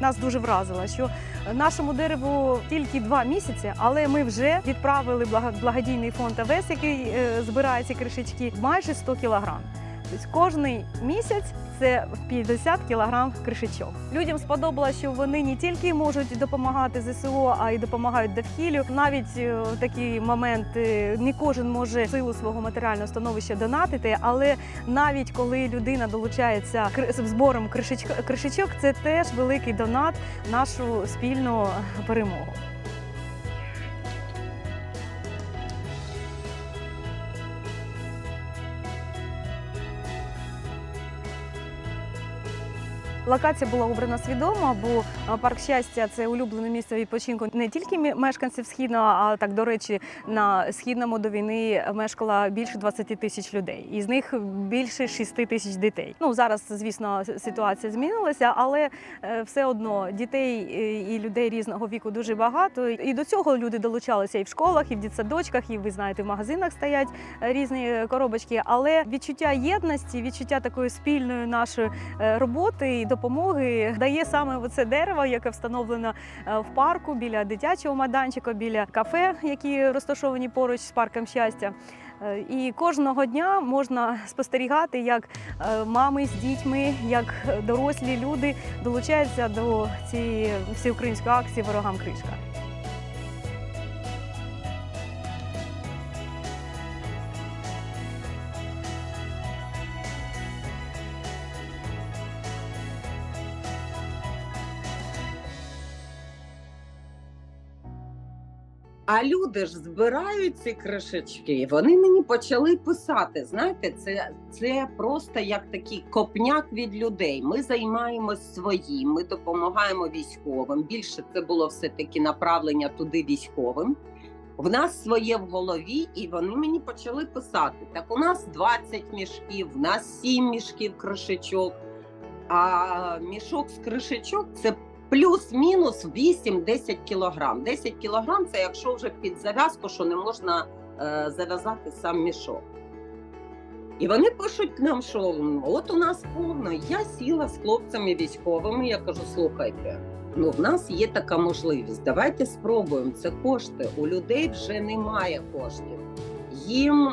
нас дуже вразила, що нашому дереву тільки два місяці, але ми вже відправили благо- благодійний фонд АВЕС, який е, збирає ці кришечки, майже 100 кілограм. Кожний місяць це 50 кілограм кришечок. Людям сподобалося, що вони не тільки можуть допомагати ЗСУ, а й допомагають довкіллю. Навіть е, в такий момент е, не кожен може силу свого матеріального становища донатити, але навіть коли людина долучається з збором кришечок, це теж великий донат нашу спільну перемогу. Локація була обрана свідомо, бо е, парк щастя це улюблене місце відпочинку не тільки мешканців східного, а так до речі, на східному до війни мешкало більше 20 тисяч людей, із них більше 6 тисяч дітей. Ну зараз, звісно, ситуація змінилася, але е, все одно дітей е, і людей різного віку дуже багато. І до цього люди долучалися і в школах, і в дитсадочках, і ви знаєте, в магазинах стоять різні коробочки. Але відчуття єдності, відчуття такої спільної нашої роботи і допомоги дає саме це дерево, яке встановлено е, в парку біля дитячого майданчика, біля кафе, які розташовані поруч з парком щастя. Е, І кожного дня можна спостерігати, як е, мами з дітьми, як дорослі люди долучаються до цієї всеукраїнської акції Ворогам кришка. А люди ж збирають ці кришечки. Вони мені почали писати. Знаєте, це, це просто як такий копняк від людей. Ми займаємось своїм, ми допомагаємо військовим. Більше це було все таки направлення туди військовим. В нас своє в голові, і вони мені почали писати: так у нас 20 мішків, в нас 7 мішків кришечок. А мішок з кришечок це плюс-мінус 8-10 кілограм. 10 кілограм це якщо вже під зав'язку, що не можна е, зав'язати сам мішок. І вони пишуть нам, що от у нас повно. Я сіла з хлопцями військовими. Я кажу: слухайте, ну в нас є така можливість. Давайте спробуємо. Це кошти. У людей вже немає коштів. Їм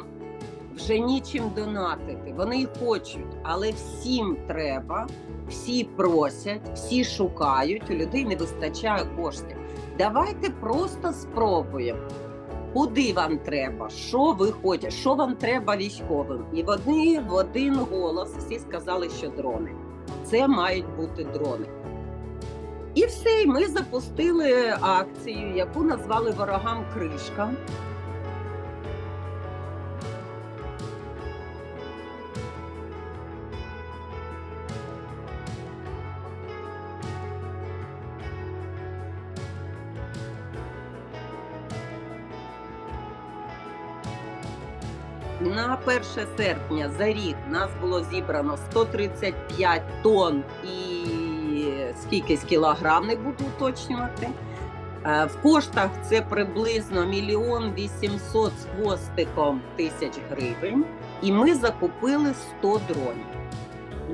вже нічим донатити. Вони хочуть, але всім треба всі просять, всі шукають, у людей не вистачає коштів. Давайте просто спробуємо. Куди вам треба? Що ви хочете? Що вам треба військовим? І вони в один голос всі сказали, що дрони. Це мають бути дрони. І все, і ми запустили акцію, яку назвали ворогам кришка. На 1 серпня за рік нас було зібрано 135 тонн і скільки кілограм не буду уточнювати. Е, В коштах це приблизно мільйон вісімсот з хвостиком тисяч гривень. І ми закупили 100 дронів.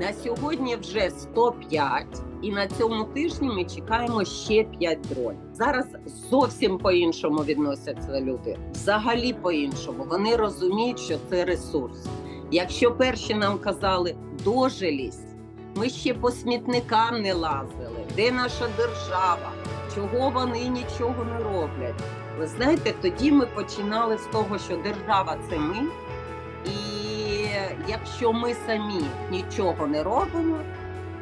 На сьогодні вже 105, і на цьому тижні ми чекаємо ще 5 дронів. Зараз зовсім по-іншому відносяться люди. Взагалі по-іншому. Вони розуміють, що це ресурс. Якщо перші нам казали дожилість, ми ще по смітникам не лазили. Де наша держава? Чого вони нічого не роблять? Ви знаєте, тоді ми починали з того, що держава це ми. І якщо ми самі нічого не робимо,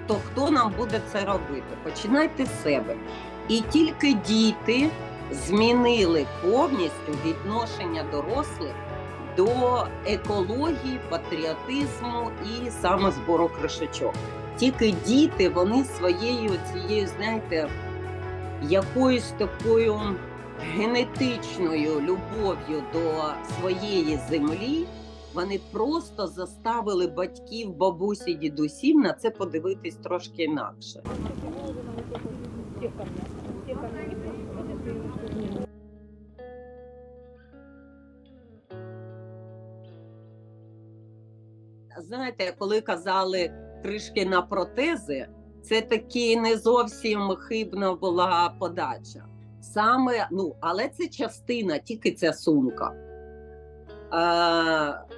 то хто нам буде це робити? Починайте з себе. І тільки діти змінили повністю відношення дорослих до екології, патріотизму і саме збору кришечок. Тільки діти вони своєю цією, знаєте, якоюсь такою генетичною любов'ю до своєї землі. Вони просто заставили батьків, бабусі, дідусів на це подивитись трошки інакше. Знаєте, коли казали кришки на протези, це таки не зовсім хибна була подача. Саме, ну, але це частина, тільки ця сумка. Е,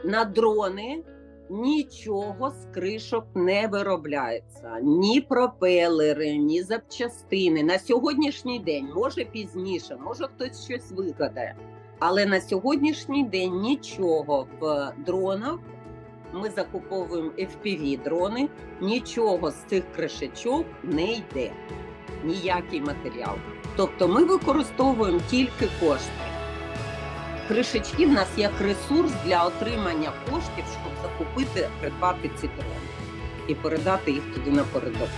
на дрони нічого з кришок не виробляється. Ні пропелери, ні запчастини. На сьогоднішній день, може пізніше, може хтось щось вигадає. Але на сьогоднішній день нічого в дронах. Ми закуповуємо FPV дрони, нічого з цих кришечок не йде, ніякий матеріал. Тобто ми використовуємо тільки кошти. Кришечки в нас як ресурс для отримання коштів, щоб закупити, придбати ці дрони і передати їх туди на передок.